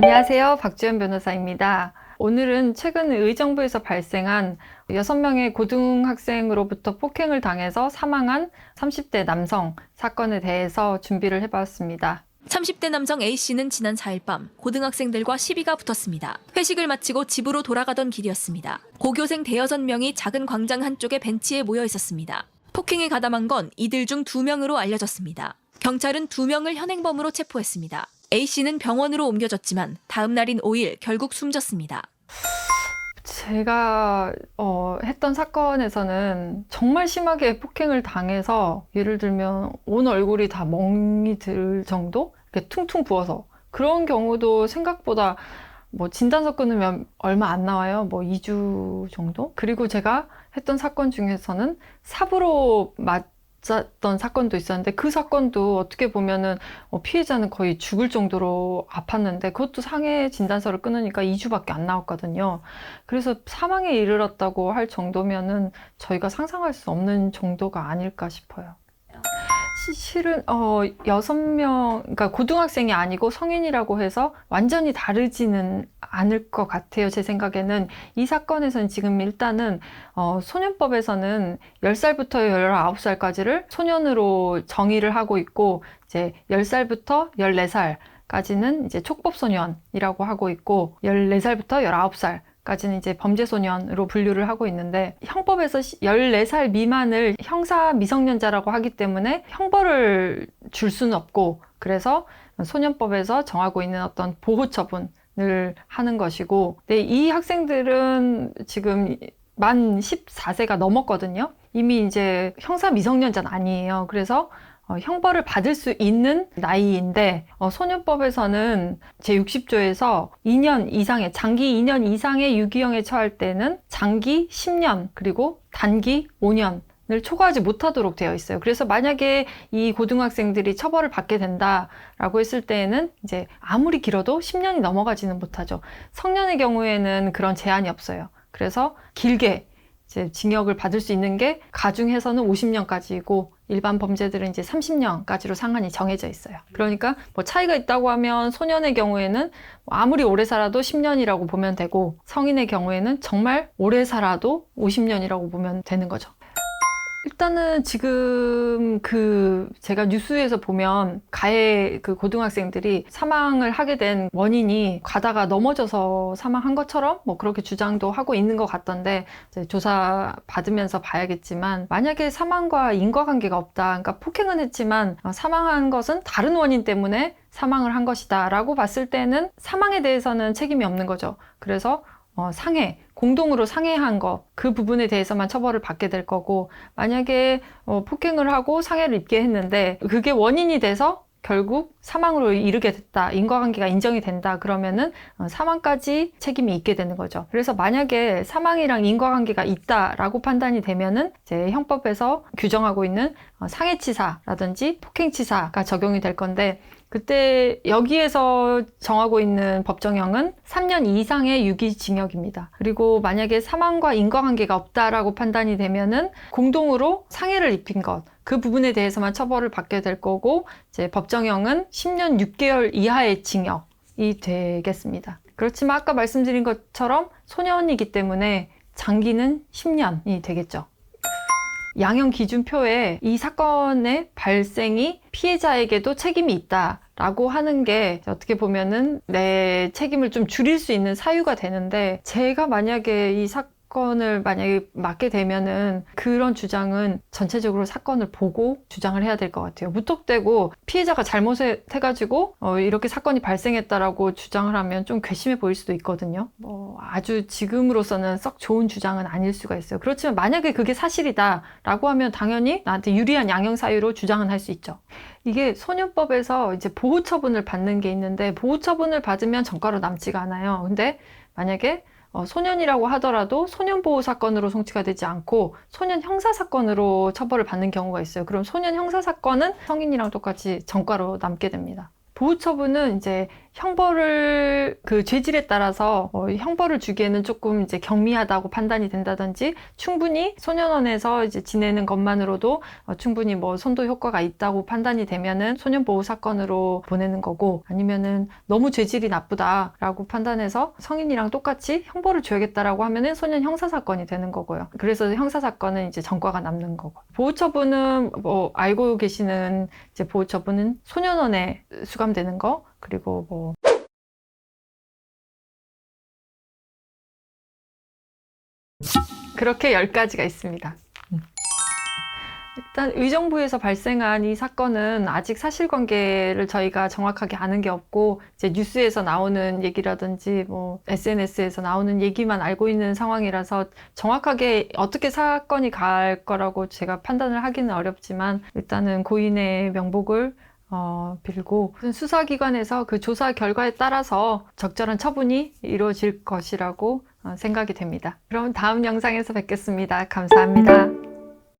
안녕하세요. 박주연 변호사입니다. 오늘은 최근 의정부에서 발생한 6명의 고등학생으로부터 폭행을 당해서 사망한 30대 남성 사건에 대해서 준비를 해봤습니다. 30대 남성 A씨는 지난 4일 밤 고등학생들과 시비가 붙었습니다. 회식을 마치고 집으로 돌아가던 길이었습니다. 고교생 대여섯 명이 작은 광장 한쪽에 벤치에 모여 있었습니다. 폭행에 가담한 건 이들 중 두 명으로 알려졌습니다. 경찰은 두 명을 현행범으로 체포했습니다. A씨는 병원으로 옮겨졌지만 다음 날인 5일 결국 숨졌습니다. 제가 어, 했던 사건에서는 정말 심하게 폭행을 당해서 예를 들면 온 얼굴이 다 멍이 들 정도? 이렇게 퉁퉁 부어서 그런 경우도 생각보다 뭐 진단서 끊으면 얼마 안 나와요. 뭐 2주 정도? 그리고 제가 했던 사건 중에서는 삽으로 맞았 던 사건도 있었는데 그 사건도 어떻게 보면은 어, 피해자는 거의 죽을 정도로 아팠는데 그것도 상해 진단서를 끊으니까 2주밖에 안 나왔거든요. 그래서 사망에 이르렀다고 할 정도면은 저희가 상상할 수 없는 정도가 아닐까 싶어요. 시- 실은 어 여섯 명 그러니까 고등학생이 아니고 성인이라고 해서 완전히 다르지는 않을 것 같아요. 제 생각에는 이 사건에서는 지금 일단은 어 소년법에서는 10살부터 19살까지를 소년으로 정의를 하고 있고 이제 10살부터 14살까지는 이제 촉법소년이라고 하고 있고 14살부터 19살 까지는 이제 범죄소년으로 분류를 하고 있는데 형법에서 14살 미만을 형사 미성년자라고 하기 때문에 형벌을 줄 수는 없고 그래서 소년법에서 정하고 있는 어떤 보호 처분을 하는 것이고 근데 이 학생들은 지금 만 14세가 넘었거든요. 이미 이제 형사 미성년자는 아니에요. 그래서 어, 형벌을 받을 수 있는 나이인데 어, 소년법에서는 제60조에서 2년 이상의 장기 2년 이상의 유기형에 처할 때는 장기 10년 그리고 단기 5년 을 초과하지 못하도록 되어 있어요. 그래서 만약에 이 고등학생들이 처벌을 받게 된다라고 했을 때에는 이제 아무리 길어도 10년이 넘어가지는 못하죠. 성년의 경우에는 그런 제한이 없어요. 그래서 길게 이제 징역을 받을 수 있는 게 가중해서는 50년까지이고 일반 범죄들은 이제 30년까지로 상한이 정해져 있어요. 그러니까 뭐 차이가 있다고 하면 소년의 경우에는 뭐 아무리 오래 살아도 10년이라고 보면 되고 성인의 경우에는 정말 오래 살아도 50년이라고 보면 되는 거죠. 일단은 지금 그 제가 뉴스에서 보면 가해 그 고등학생들이 사망을 하게 된 원인이 가다가 넘어져서 사망한 것처럼 뭐 그렇게 주장도 하고 있는 것 같던데 이제 조사 받으면서 봐야겠지만 만약에 사망과 인과관계가 없다. 그러니까 폭행은 했지만 어, 사망한 것은 다른 원인 때문에 사망을 한 것이다 라고 봤을 때는 사망에 대해서는 책임이 없는 거죠. 그래서 어, 상해, 공동으로 상해한 거, 그 부분에 대해서만 처벌을 받게 될 거고, 만약에 어, 폭행을 하고 상해를 입게 했는데, 그게 원인이 돼서 결국 사망으로 이르게 됐다, 인과관계가 인정이 된다, 그러면은 어, 사망까지 책임이 있게 되는 거죠. 그래서 만약에 사망이랑 인과관계가 있다라고 판단이 되면은 이제 형법에서 규정하고 있는 어, 상해치사라든지 폭행치사가 적용이 될 건데, 그때 여기에서 정하고 있는 법정형은 3년 이상의 유기징역입니다. 그리고 만약에 사망과 인과관계가 없다라고 판단이 되면은 공동으로 상해를 입힌 것, 그 부분에 대해서만 처벌을 받게 될 거고, 이제 법정형은 10년 6개월 이하의 징역이 되겠습니다. 그렇지만 아까 말씀드린 것처럼 소년이기 때문에 장기는 10년이 되겠죠. 양형 기준표에 이 사건의 발생이 피해자에게도 책임이 있다 라고 하는 게 어떻게 보면은 내 책임을 좀 줄일 수 있는 사유가 되는데 제가 만약에 이 사건 을 만약에 맡게 되면은 그런 주장은 전체적으로 사건을 보고 주장을 해야 될 것 같아요. 무턱대고 피해자가 잘못해가지고 어, 이렇게 사건이 발생했다라고 주장을 하면 좀 괘씸해 보일 수도 있거든요. 뭐 아주 지금으로서는 썩 좋은 주장은 아닐 수가 있어요. 그렇지만 만약에 그게 사실이다라고 하면 당연히 나한테 유리한 양형 사유로 주장은 할 수 있죠. 이게 소년법에서 이제 보호 처분을 받는 게 있는데 보호 처분을 받으면 전과로 남지가 않아요. 근데 만약에 어, 소년이라고 하더라도 소년 보호 사건으로 송치가 되지 않고 소년 형사 사건으로 처벌을 받는 경우가 있어요. 그럼 소년 형사 사건은 성인이랑 똑같이 전과로 남게 됩니다. 보호 처분은 이제 형벌을 그 죄질에 따라서 어, 형벌을 주기에는 조금 이제 경미하다고 판단이 된다든지 충분히 소년원에서 이제 지내는 것만으로도 어, 충분히 뭐 선도 효과가 있다고 판단이 되면은 소년 보호 사건으로 보내는 거고 아니면은 너무 죄질이 나쁘다라고 판단해서 성인이랑 똑같이 형벌을 줘야겠다라고 하면은 소년 형사 사건이 되는 거고요. 그래서 형사 사건은 이제 전과가 남는 거고 보호 처분은 뭐 알고 계시는 이제 보호 처분은 소년원에 수감되는 거 그리고 뭐 그렇게 10가지가 있습니다. 일단 의정부에서 발생한 이 사건은 아직 사실관계를 저희가 정확하게 아는 게 없고 이제 뉴스에서 나오는 얘기라든지 뭐 SNS에서 나오는 얘기만 알고 있는 상황이라서 정확하게 어떻게 사건이 갈 거라고 제가 판단을 하기는 어렵지만 일단은 고인의 명복을 어, 빌고 수사기관에서 그 조사 결과에 따라서 적절한 처분이 이루어질 것이라고 어, 생각이 됩니다. 그럼 다음 영상에서 뵙겠습니다. 감사합니다.